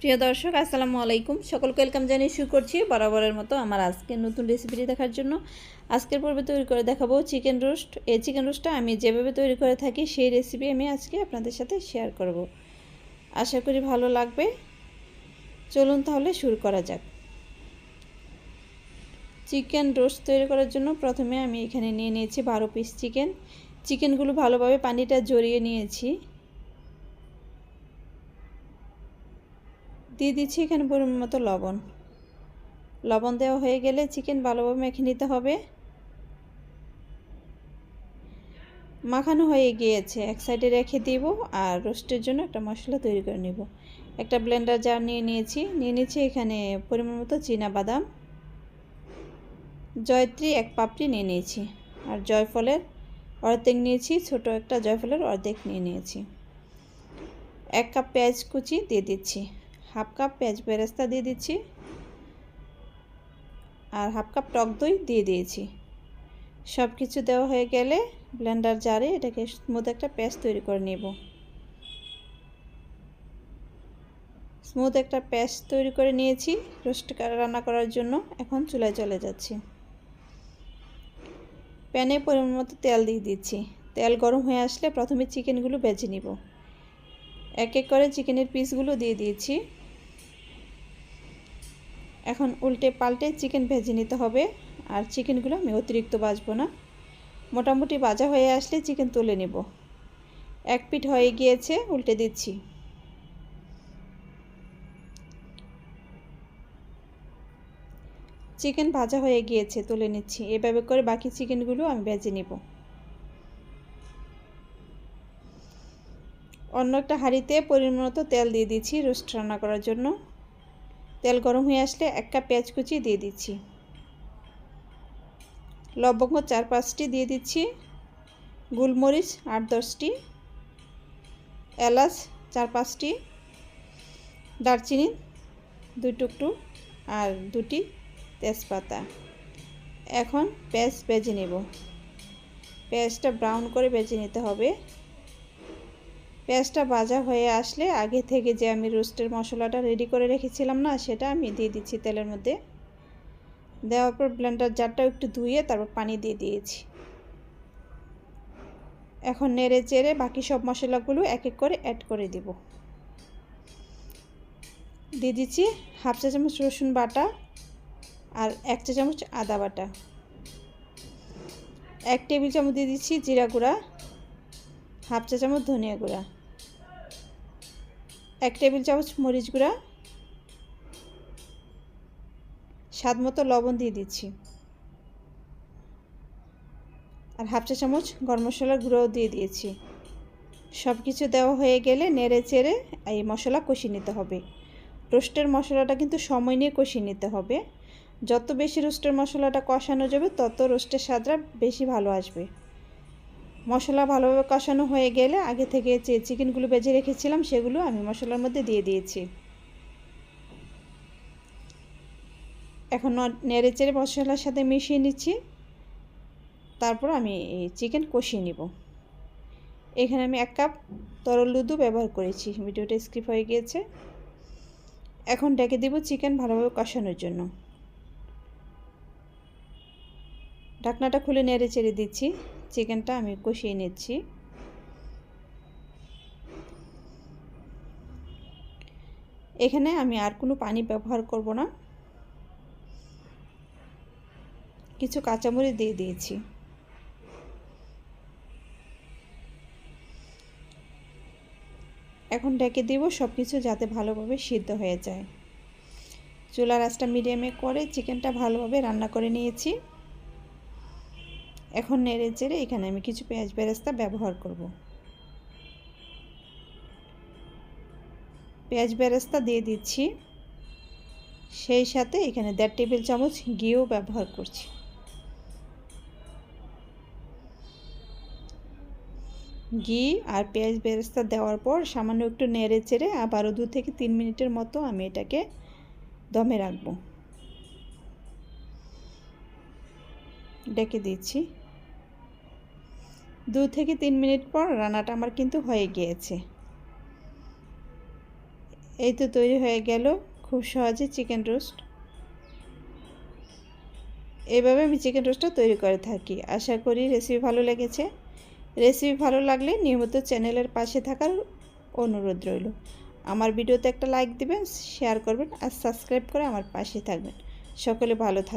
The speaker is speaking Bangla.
প্রিয় দর্শক, আসসালামু আলাইকুম। সকলকে ওয়েলকাম জানিয়ে শুরু করছি বরাবরের মতো আমার আজকে নতুন রেসিপিটি দেখার জন্য। আজকের পর্বে তৈরি করে দেখাবো চিকেন রোস্ট। এই চিকেন রোস্টটা আমি যেভাবে তৈরি করে থাকি, সেই রেসিপি আমি আজকে আপনাদের সাথে শেয়ার করব। আশা করি ভালো লাগবে। চলুন তাহলে শুরু করা যাক। চিকেন রোস্ট তৈরি করার জন্য প্রথমে আমি এখানে নিয়ে নিয়েছি বারো পিস চিকেন। চিকেনগুলো ভালোভাবে পানিটা জড়িয়ে নিয়েছি। দিয়ে দিচ্ছি এখানে পরিমাণ মতো লবণ। লবণ দেওয়া হয়ে গেলে চিকেন ভালোভাবে মেখে নিতে হবে। মাখানো হয়ে গিয়েছে। এক সাইডে রেখে দিব আর রোস্টের জন্য একটা মশলা তৈরি করে নিব। একটা ব্লেন্ডার জার নিয়ে নিয়েছি। নিয়ে নিয়েছি এখানে পরিমাণ মতো চীনা বাদাম জয়ত্রী এক পাপড়ি নিয়ে নিয়েছি। আর জয়ফলের অর্ধেক নিয়েছি, ছোট একটা জয়ফলের অর্ধেক নিয়ে নিয়েছি। এক কাপ পেঁয়াজ কুচি দিয়ে দিচ্ছি। হাফ কাপ পেঁয়াজ বেরেস্তা দিয়ে দিচ্ছি আর হাফ কাপ টক দই দিয়ে দিয়েছি। সব কিছু দেওয়া হয়ে গেলে ব্লেন্ডার জারে এটাকে স্মুথ একটা পেস্ট তৈরি করে নেব। স্মুথ একটা পেস্ট তৈরি করে নিয়েছি, রোস্ট রান্না করার জন্য। এখন চুলায় চলে যাচ্ছি। প্যানে পরিমাণ মতো তেল দিয়ে দিচ্ছি। তেল গরম হয়ে আসলে প্রথমে চিকেনগুলো বেছে নিব। এক এক করে চিকেনের পিসগুলো দিয়ে দিয়েছি। এখন উল্টে পাল্টে চিকেন ভেজে নিতে হবে আর চিকেনগুলো আমি অতিরিক্ত বাজবো না। মোটামুটি ভাজা হয়ে আসলে চিকেন তুলে নেব। এক পিঠ হয়ে গিয়েছে, উল্টে দিচ্ছি। চিকেন ভাজা হয়ে গিয়েছে, তুলে নিচ্ছি। এভাবে করে বাকি চিকেনগুলো আমি ভেজে নেব। অন্য একটা হাঁড়িতে পরিমাণ মতো তেল দিয়ে দিচ্ছি, রোস্ট রান্না করার জন্য। তেল গরম হয়ে আসলে এক কাপ পেঁয়াজ কুচি দিয়ে দিচ্ছি। লবঙ্গ চার পাঁচটি দিয়ে দিচ্ছি। গোলমরিচ আট দশটি। এলাচ চার পাঁচটি। দারচিনি দুই টুকটু আর দুটি তেজপাতা। এখন পেঁয়াজ বেজে নেব। পেঁয়াজটা ব্রাউন করে বেজে নিতে হবে। পেঁয়াজটা ভাজা হয়ে আসলে আগে থেকে যে আমি রোস্টের মশলাটা রেডি করে রেখেছিলাম না, সেটা আমি দিয়ে দিচ্ছি তেলের মধ্যে। দেওয়ার পর ব্লেন্ডার জারটাও একটু ধুয়ে তারপর পানি দিয়ে দিয়েছি। এখন নেড়ে চেড়ে বাকি সব মশলাগুলো এক এক করে অ্যাড করে দিব। দিয়ে দিচ্ছি হাফ চা চামচ রসুন বাটা আর এক চা চামচ আদা বাটা। এক টেবিল চামচ দিয়ে দিচ্ছি জিরা গুঁড়া, হাফ চা চামচ ধনিয়া গুঁড়া। এক টেবিল চামচ মরিচ গুঁড়া, স্বাদ মতো লবণ দিয়ে দিচ্ছি। আর হাফ চা চামচ গরম মশলার গুঁড়োও দিয়ে দিয়েছি। সব কিছু দেওয়া হয়ে গেলে নেড়ে চেড়ে এই মশলা কষিয়ে নিতে হবে। রোস্টের মশলাটা কিন্তু সময় নিয়ে কষিয়ে নিতে হবে। যত বেশি রোস্টের মশলাটা কষানো যাবে, তত রোস্টের স্বাদটা বেশি ভালো আসবে। মশলা ভালোভাবে কষানো হয়ে গেলে আগে থেকে যে চিকেনগুলো বেজে রেখেছিলাম সেগুলো আমি মশলার মধ্যে দিয়ে দিয়েছি। এখন নেড়ে চেড়ে মশলার সাথে মিশিয়ে নিচ্ছি। তারপর আমি চিকেন কষিয়ে নিব। এখানে আমি এক কাপ তরল দুধও ব্যবহার করেছি, ভিডিওটা স্কিপ হয়ে গিয়েছে। এখন ডেকে দেব চিকেন ভালোভাবে কষানোর জন্য। ঢাকনাটা খুলে নেড়ে চেড়ে দিচ্ছি। চিকেনটা আমি কষিয়ে নিচ্ছি। এখানে আমি আর কোনো পানি ব্যবহার করব না। কিছু কাঁচামরিচ দিয়ে দিয়েছি। এখন ডেকে দিব সব কিছু যাতে ভালোভাবে সিদ্ধ হয়ে যায়। চুলার আঁচটা মিডিয়ামে করে চিকেনটা ভালোভাবে রান্না করে নিয়েছি। এখন নেড়ে চেড়ে এখানে আমি কিছু পেঁয়াজ বেরেস্তা ব্যবহার করব। পেঁয়াজ বেরেস্তা দিয়ে দিচ্ছি। সেই সাথে এখানে দেড় টেবিল চামচ ঘিও ব্যবহার করছি। ঘি আর পেঁয়াজ বেরেস্তা দেওয়ার পর সামান্য একটু নেড়ে চেড়ে আবারও দু থেকে তিন মিনিটের মতো আমি এটাকে দমে রাখব। ডেকে দিচ্ছি। দু থেকে তিন মিনিট পর রান্নাটা আমার কিন্তু হয়ে গিয়েছে। এই তো তৈরি হয়ে গেল খুব সহজে চিকেন রোস্ট। এভাবে আমি চিকেন রোস্টটা তৈরি করে থাকি। আশা করি রেসিপি ভালো লেগেছে। রেসিপি ভালো লাগলে নিয়মিত চ্যানেলের পাশে থাকার অনুরোধ রইল। আমার ভিডিওতে একটা লাইক দিবেন শেয়ার করবেন আর সাবস্ক্রাইব করে আমার পাশে থাকবেন। সকলে ভালো থাকবেন